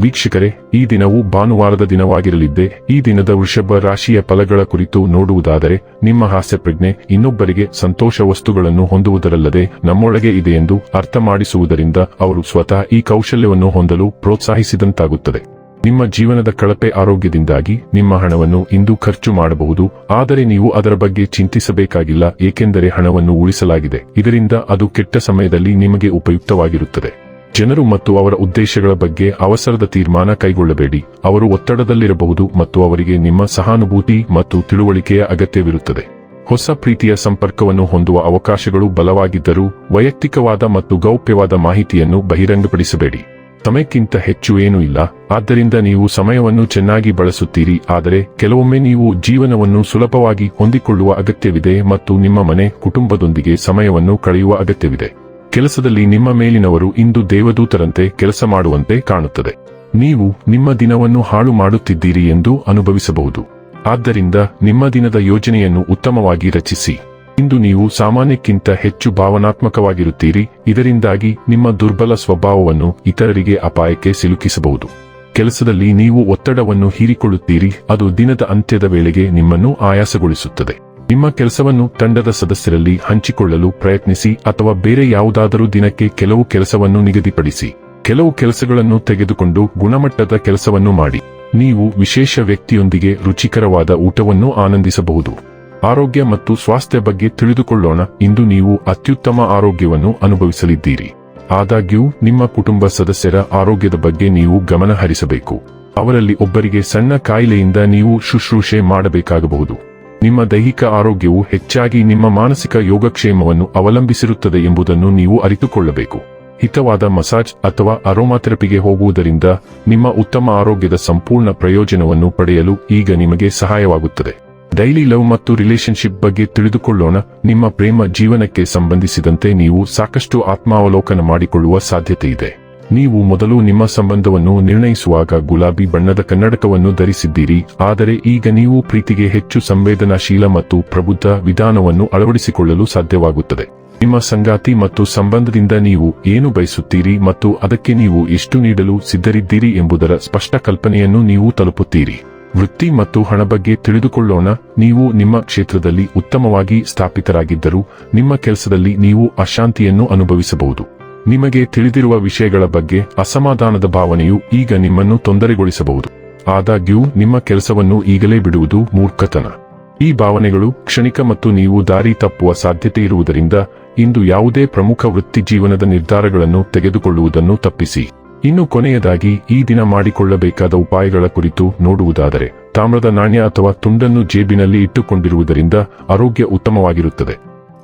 ವೀಕ್ಷಕರೇ, ಈ ದಿನವು ಭಾನುವಾರದ ದಿನವಾಗಿರಲಿದ್ದೆ, ಈ ದಿನದ ವೃಷಭ ರಾಶಿಯ ಫಲಗಳ ಕುರಿತು ನೋಡುವುದಾದರೆ, ನಿಮ್ಮ ಹಾಸ್ಯಪ್ರಜ್ಞೆ ಇನ್ನೊಬ್ಬರಿಗೆ ಸಂತೋಷ ವಸ್ತುಗಳನ್ನು ಹೊಂದುವುದರಲ್ಲದೆ ನಮ್ಮೊಳಗೆ ಇದೆ ಎಂದು ಅರ್ಥ ಮಾಡಿಸುವುದರಿಂದ ಅವರು ಸ್ವತಃ ಈ ಕೌಶಲ್ಯವನ್ನು ಹೊಂದಲು ಪ್ರೋತ್ಸಾಹಿಸಿದಂತಾಗುತ್ತದೆ. ನಿಮ್ಮ ಜೀವನದ ಕಳಪೆ ಆರೋಗ್ಯದಿಂದಾಗಿ ನಿಮ್ಮ ಹಣವನ್ನು ಇಂದು ಖರ್ಚು ಮಾಡಬಹುದು, ಆದರೆ ನೀವು ಅದರ ಬಗ್ಗೆ ಚಿಂತಿಸಬೇಕಾಗಿಲ್ಲ, ಏಕೆಂದರೆ ಹಣವನ್ನು ಉಳಿಸಲಾಗಿದೆ. ಇದರಿಂದ ಅದು ಕೆಟ್ಟ ಸಮಯದಲ್ಲಿ ನಿಮಗೆ ಉಪಯುಕ್ತವಾಗಿರುತ್ತದೆ. ಜನರು ಮತ್ತು ಅವರ ಉದ್ದೇಶಗಳ ಬಗ್ಗೆ ಅವಸರದ ತೀರ್ಮಾನ ಕೈಗೊಳ್ಳಬೇಡಿ. ಅವರು ಒತ್ತಡದಲ್ಲಿರಬಹುದು ಮತ್ತು ಅವರಿಗೆ ನಿಮ್ಮ ಸಹಾನುಭೂತಿ ಮತ್ತು ತಿಳುವಳಿಕೆಯ ಅಗತ್ಯವಿರುತ್ತದೆ. ಹೊಸ ಪ್ರೀತಿಯ ಸಂಪರ್ಕವನ್ನು ಹೊಂದುವ ಅವಕಾಶಗಳು ಬಲವಾಗಿದ್ದರೂ ವೈಯಕ್ತಿಕವಾದ ಮತ್ತು ಗೌಪ್ಯವಾದ ಮಾಹಿತಿಯನ್ನು ಬಹಿರಂಗಪಡಿಸಬೇಡಿ. ಸಮಯಕ್ಕಿಂತ ಹೆಚ್ಚು ಏನೂ ಇಲ್ಲ. ಆದ್ದರಿಂದ ನೀವು ಸಮಯವನ್ನು ಚೆನ್ನಾಗಿ ಬಳಸುತ್ತೀರಿ. ಆದರೆ ಕೆಲವೊಮ್ಮೆ ನೀವು ಜೀವನವನ್ನು ಸುಲಭವಾಗಿ ಹೊಂದಿಕೊಳ್ಳುವ ಅಗತ್ಯವಿದೆ ಮತ್ತು ನಿಮ್ಮ ಮನೆ, ಕುಟುಂಬದೊಂದಿಗೆ ಸಮಯವನ್ನು ಕಳೆಯುವ ಅಗತ್ಯವಿದೆ. ಕೆಲಸದಲ್ಲಿ ನಿಮ್ಮ ಮೇಲಿನವರು ಇಂದು ದೇವದೂತರಂತೆ ಕೆಲಸ ಮಾಡುವಂತೆ ಕಾಣುತ್ತದೆ. ನೀವು ನಿಮ್ಮ ದಿನವನ್ನು ಹಾಳು ಮಾಡುತ್ತಿದ್ದೀರಿ ಎಂದು ಅನುಭವಿಸಬಹುದು. ಆದ್ದರಿಂದ ನಿಮ್ಮ ದಿನದ ಯೋಜನೆಯನ್ನು ಉತ್ತಮವಾಗಿ ರಚಿಸಿ. ಇಂದು ನೀವು ಸಾಮಾನ್ಯಕ್ಕಿಂತ ಹೆಚ್ಚು ಭಾವನಾತ್ಮಕವಾಗಿರುತ್ತೀರಿ. ಇದರಿಂದಾಗಿ ನಿಮ್ಮ ದುರ್ಬಲ ಸ್ವಭಾವವನ್ನು ಇತರರಿಗೆ ಅಪಾಯಕ್ಕೆ ಸಿಲುಕಿಸಬಹುದು. ಕೆಲಸದಲ್ಲಿ ನೀವು ಒತ್ತಡವನ್ನು ಹೀರಿಕೊಳ್ಳುತ್ತೀರಿ. ಅದು ದಿನದ ಅಂತ್ಯದ ವೇಳೆಗೆ ನಿಮ್ಮನ್ನು ಆಯಾಸಗೊಳಿಸುತ್ತದೆ. ನಿಮ್ಮ ಕೆಲಸವನ್ನು ತಂಡದ ಸದಸ್ಯರಲ್ಲಿ ಹಂಚಿಕೊಳ್ಳಲು ಪ್ರಯತ್ನಿಸಿ ಅಥವಾ ಬೇರೆ ಯಾವುದಾದರೂ ದಿನಕ್ಕೆ ಕೆಲವು ಕೆಲಸವನ್ನು ನಿಗದಿಪಡಿಸಿ. ಕೆಲವು ಕೆಲಸಗಳನ್ನು ತೆಗೆದುಕೊಂಡು ಗುಣಮಟ್ಟದ ಕೆಲಸವನ್ನು ಮಾಡಿ. ನೀವು ವಿಶೇಷ ವ್ಯಕ್ತಿಯೊಂದಿಗೆ ರುಚಿಕರವಾದ ಊಟವನ್ನು ಆನಂದಿಸಬಹುದು. ಆರೋಗ್ಯ ಮತ್ತು ಸ್ವಾಸ್ಥ್ಯ ಬಗ್ಗೆ ತಿಳಿದುಕೊಳ್ಳೋಣ. ಇಂದು ನೀವು ಅತ್ಯುತ್ತಮ ಆರೋಗ್ಯವನ್ನು ಅನುಭವಿಸಲಿದ್ದೀರಿ. ಆದಾಗ್ಯೂ, ನಿಮ್ಮ ಕುಟುಂಬ ಸದಸ್ಯರ ಆರೋಗ್ಯದ ಬಗ್ಗೆ ನೀವು ಗಮನ ಹರಿಸಬೇಕು ಅವರಲ್ಲಿ ಒಬ್ಬರಿಗೆ ಸಣ್ಣ ಕಾಯಿಲೆಯಿಂದ ನೀವು ಶುಶ್ರೂಷೆ ಮಾಡಬೇಕಾಗಬಹುದು. ನಿಮ್ಮ ದೈಹಿಕ ಆರೋಗ್ಯವು ಹೆಚ್ಚಾಗಿ ನಿಮ್ಮ ಮಾನಸಿಕ ಯೋಗಕ್ಷೇಮವನ್ನು ಅವಲಂಬಿಸಿರುತ್ತದೆ ಎಂಬುದನ್ನು ನೀವು ಅರಿತುಕೊಳ್ಳಬೇಕು. ಹಿತವಾದ ಮಸಾಜ್ ಅಥವಾ ಅರೋಮಾಥೆರಪಿಗೆ ಹೋಗುವುದರಿಂದ ನಿಮ್ಮ ಉತ್ತಮ ಆರೋಗ್ಯದ ಸಂಪೂರ್ಣ ಪ್ರಯೋಜನವನ್ನು ಪಡೆಯಲು ಈಗ ನಿಮಗೆ ಸಹಾಯವಾಗುತ್ತದೆ. ಡೈಲಿ ಲವ್ ಮತ್ತು ರಿಲೇಶನ್ಶಿಪ್ ಬಗ್ಗೆ ತಿಳಿದುಕೊಳ್ಳೋಣ. ನಿಮ್ಮ ಪ್ರೇಮ ಜೀವನಕ್ಕೆ ಸಂಬಂಧಿಸಿದಂತೆ ನೀವು ಸಾಕಷ್ಟು ಆತ್ಮಾವಲೋಕನ ಮಾಡಿಕೊಳ್ಳುವ ಸಾಧ್ಯತೆ ಇದೆ ನೀವು ಮೊದಲು ನಿಮ್ಮ ಸಂಬಂಧವನ್ನು ನಿರ್ಣಯಿಸುವಾಗ ಗುಲಾಬಿ ಬಣ್ಣದ ಕನ್ನಡಕವನ್ನು ಧರಿಸಿದ್ದೀರಿ, ಆದರೆ ಈಗ ನೀವು ಪ್ರೀತಿಗೆ ಹೆಚ್ಚು ಸಂವೇದನಾಶೀಲ ಮತ್ತು ಪ್ರಬುದ್ಧ ವಿಧಾನವನ್ನು ಅಳವಡಿಸಿಕೊಳ್ಳಲು ಸಾಧ್ಯವಾಗುತ್ತದೆ. ನಿಮ್ಮ ಸಂಗಾತಿ ಮತ್ತು ಸಂಬಂಧದಿಂದ ನೀವು ಏನು ಬಯಸುತ್ತೀರಿ ಮತ್ತು ಅದಕ್ಕೆ ನೀವು ಎಷ್ಟು ನೀಡಲು ಸಿದ್ಧರಿದ್ದೀರಿ ಎಂಬುದರ ಸ್ಪಷ್ಟ ಕಲ್ಪನೆಯನ್ನು ನೀವು ತಲುಪುತ್ತೀರಿ. ವೃತ್ತಿ ಮತ್ತು ಹಣ ಬಗ್ಗೆ ತಿಳಿದುಕೊಳ್ಳೋಣ, ನೀವು ನಿಮ್ಮ ಕ್ಷೇತ್ರದಲ್ಲಿ ಉತ್ತಮವಾಗಿ ಸ್ಥಾಪಿತರಾಗಿದ್ದರೂ, ನಿಮ್ಮ ಕೆಲಸದಲ್ಲಿ ನೀವು ಅಶಾಂತಿಯನ್ನು ಅನುಭವಿಸಬಹುದು. ನಿಮಗೆ ತಿಳಿದಿರುವ ವಿಷಯಗಳ ಬಗ್ಗೆ ಅಸಮಾಧಾನದ ಭಾವನೆಯು ಈಗ ನಿಮ್ಮನ್ನು ತೊಂದರೆಗೊಳಿಸಬಹುದು. ಆದಾಗ್ಯೂ, ನಿಮ್ಮ ಕೆಲಸವನ್ನು ಈಗಲೇ ಬಿಡುವುದು ಮೂರ್ಖತನ. ಈ ಭಾವನೆಗಳು ಕ್ಷಣಿಕ ಮತ್ತು ನೀವು ದಾರಿ ತಪ್ಪುವ ಸಾಧ್ಯತೆ ಇರುವುದರಿಂದ ಇಂದು ಯಾವುದೇ ಪ್ರಮುಖ ವೃತ್ತಿ ಜೀವನದ ನಿರ್ಧಾರಗಳನ್ನು ತೆಗೆದುಕೊಳ್ಳುವುದನ್ನು ತಪ್ಪಿಸಿ. ಇನ್ನು ಕೊನೆಯದಾಗಿ, ಈ ದಿನ ಮಾಡಿಕೊಳ್ಳಬೇಕಾದ ಉಪಾಯಗಳ ಕುರಿತು ನೋಡುವುದಾದರೆ, ತಾಮ್ರದ ನಾಣ್ಯ ಅಥವಾ ತುಂಡನ್ನು ಜೇಬಿನಲ್ಲಿ ಇಟ್ಟುಕೊಂಡಿರುವುದರಿಂದ ಆರೋಗ್ಯ ಉತ್ತಮವಾಗಿರುತ್ತದೆ.